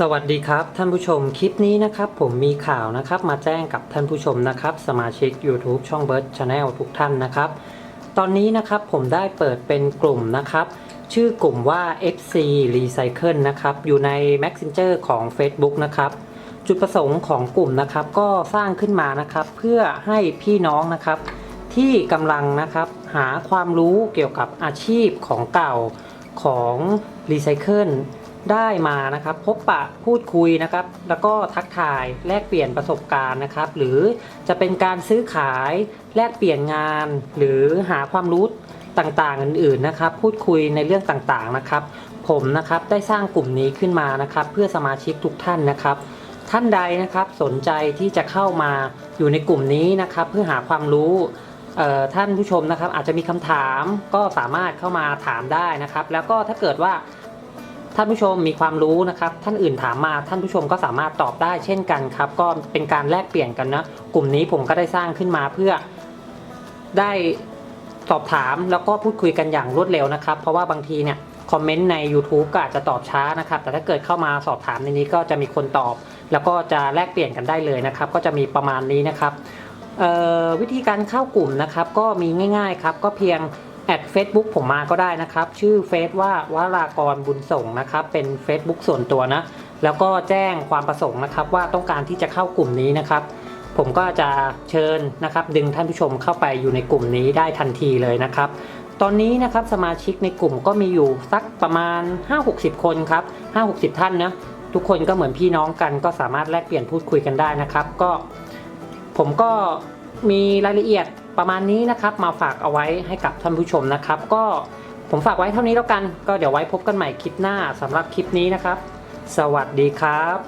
สวัสดีครับท่านผู้ชมคลิปนี้นะครับ ผมมีข่าวนะครับมาแจ้งกับท่านผู้ชมนะครับ สมาชิก YouTube ช่อง Bird Channel ทุกท่านนะครับ ตอนนี้นะครับผมได้เปิดเป็นกลุ่มนะครับ ชื่อกลุ่มว่า FC Recycle นะครับ อยู่ใน Messenger ของ Facebook นะครับ จุดประสงค์ของกลุ่มนะครับ ก็สร้างขึ้นมานะครับ เพื่อให้พี่น้องนะครับ ที่กำลังนะครับหาความรู้เกี่ยวกับอาชีพของเก่าของ Recycle ไได้มานะครับพบปะพูดคุยนะครับ แล้วก็ทักทายแลกเปลี่ยนประสบการณ์นะครับ หรือจะเป็นการซื้อขายแลกเปลี่ยนงาน หรือหาความรู้ต่างๆอื่นๆนะครับ พูดคุยในเรื่องต่างๆนะครับ ผมนะครับได้สร้างกลุ่มนี้ขึ้นมานะครับ เพื่อสมาชิกทุกท่านนะครับ ท่านใดนะครับสนใจที่จะเข้ามาอยู่ในกลุ่มนี้นะครับ เพื่อหาความรู้ท่านผู้ชมนะครับ อาจจะมีคำถามก็สามารถเข้ามาถามได้นะครับ แล้วก็ถ้าเกิดว่า ท่านผู้ชมมีความรู้นะครับ ท่านอื่นถามมาท่านผู้ชมก็สามารถตอบได้เช่นกันครับ ก็เป็นการแลกเปลี่ยนกันนะ กลุ่มนี้ผมก็ได้สร้างขึ้นมาเพื่อได้สอบถามแล้วก็พูดคุยกันอย่างรวดเร็วนะครับ เพราะว่าบางทีเนี่ยคอมเมนต์ใน YouTube ก็อาจจะตอบช้านะครับ แต่ถ้าเกิดเข้ามาสอบถามในนี้ก็จะมีคนตอบ แล้วก็จะแลกเปลี่ยนกันได้เลยนะครับ ก็จะมีประมาณนี้นะครับเอ่อวิธีการเข้ากลุ่มนะครับ ก็มีง่าย ๆครับ ก็เพียง แอด Facebook ผมมาก็ได้นะครับ ชื่อเฟซว่าวรากรบุญส่งนะครับ เป็น Facebook ส่วนตัวนะ แล้วก็แจ้งความประสงค์นะครับว่าต้องการที่จะเข้ากลุ่มนี้นะครับ ผมก็จะเชิญนะครับ ดึงท่านผู้ชมเข้าไปอยู่ในกลุ่มนี้ได้ทันทีเลยนะครับ ตอนนี้นะครับสมาชิกในกลุ่มก็มีอยู่สักประมาณ 5-60 คนครับ 5-60 ท่านนะทุกคนก็เหมือนพี่น้องกันก็สามารถแลกเปลี่ยนพูดคุยกันได้นะครับ ก็ผมก็มีรายละเอียด ประมาณนี้นะครับ มาฝากเอาไว้ให้กับท่านผู้ชมนะครับ ก็ผมฝากไว้เท่านี้แล้วกัน ก็เดี๋ยวไว้พบกันใหม่คลิปหน้าสำหรับคลิปนี้นะครับ สวัสดีครับ